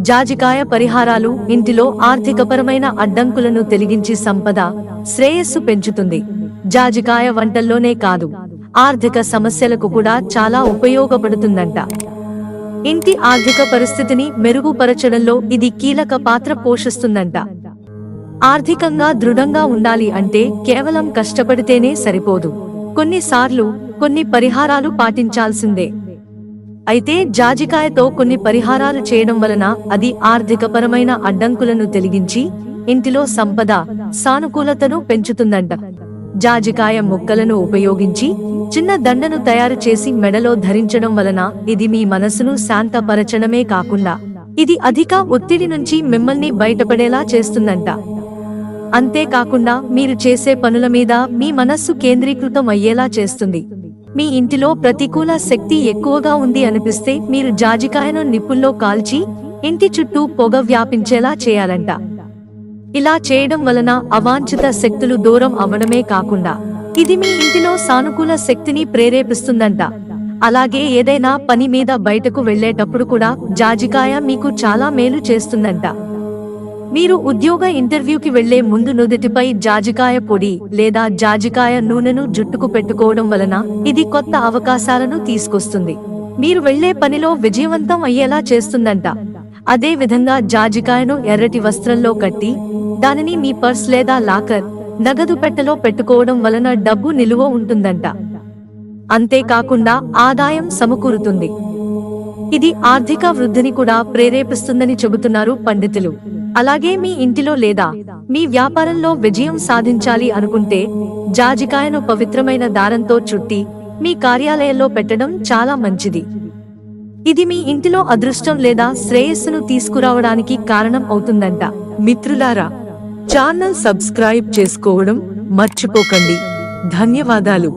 జాజికాయ పరిహారాలు ఇంటిలో ఆర్థికపరమైన అడ్డంకులను తొలగించి సంపద శ్రేయస్సు పెంచుతుంది. జాజికాయ వంటల్లోనే కాదు ఆర్థిక సమస్యలకు కూడా చాలా ఉపయోగపడుతుందంట. ఇంటి ఆర్థిక పరిస్థితిని మెరుగుపరచడంలో ఇది కీలక పాత్ర పోషిస్తుందంట. ఆర్థికంగా దృఢంగా ఉండాలి అంటే కేవలం కష్టపడితేనే సరిపోదు. కొన్నిసార్లు కొన్ని పరిహారాలు పాటించాల్సిందే. అయితే జాజికాయతో కొన్ని పరిహారాలు చేయడం వలన అది ఆర్థికపరమైన అడ్డంకులను తొలగించి ఇంటిలో సంపద సానుకూలతను పెంచుతుందంట. జాజికాయ ముక్కలను ఉపయోగించి చిన్న దండను తయారు చేసి మెడలో ధరించడం వలన ఇది మీ మనసును శాంతపరచడమే కాకుండా ఇది అధిక ఒత్తిడి నుంచి మిమ్మల్ని బయటపడేలా చేస్తుందంట. అంతేకాకుండా మీరు చేసే పనుల మీద మీ మనస్సు కేంద్రీకృతం అయ్యేలా చేస్తుంది. మీ ఇంటిలో ప్రతికూల శక్తి ఎక్కువగా ఉంది అనిపిస్తే మీరు జాజికాయను నిప్పుల్లో కాల్చి ఇంటి చుట్టూ పొగ వ్యాపించేలా చేయాలంట. ఇలా చేయడం వలన అవాంఛిత శక్తులు దూరం అవ్వడమే కాకుండా ఇది మీ ఇంటిలో సానుకూల శక్తిని ప్రేరేపిస్తుందంట. అలాగే ఏదైనా పని మీద బయటకు వెళ్ళేటప్పుడు కూడా జాజికాయ మీకు చాలా మేలు చేస్తుందంట. మీరు ఉద్యోగ ఇంటర్వ్యూకి వెళ్ళే ముందు నుదుటిపై జాజికాయ పొడి లేదా జాజికాయ నూనెను జుట్టుకు పెట్టుకోవడం వలన ఇది కొత్త అవకాశాలను తీసుకొస్తుంది. మీరు వెళ్ళే పనిలో విజయవంతం అయ్యేలా చేస్తుందంట. అదే విధంగా జాజికాయను ఎర్రటి వస్త్రంలో కట్టి దానిని మీ పర్స్ లేదా లాకర్ నగదు పెట్టెలో పెట్టుకోవడం వలన డబ్బు నిలువ ఉంటుందంట. అంతేకాకుండా ఆదాయం సమకూరుతుంది. ఇది ఆర్థిక వృద్ధిని కూడా ప్రేరేపిస్తుందని చెబుతున్నారు పండితులు. అలాగే మీ ఇంటిలో లేదా మీ వ్యాపారంలో విజయం సాధించాలి అనుకుంటే జాజికాయను పవిత్రమైన దారంతో చుట్టి మీ కార్యాలయంలో పెట్టడం చాలా మంచిది. ఇది మీ ఇంటిలో అదృష్టం లేదా శ్రేయస్సును తీసుకురావడానికి కారణం అవుతుందంట. మిత్రులారా ఛానల్ సబ్స్క్రైబ్ చేసుకోవడం మర్చిపోకండి. ధన్యవాదాలు.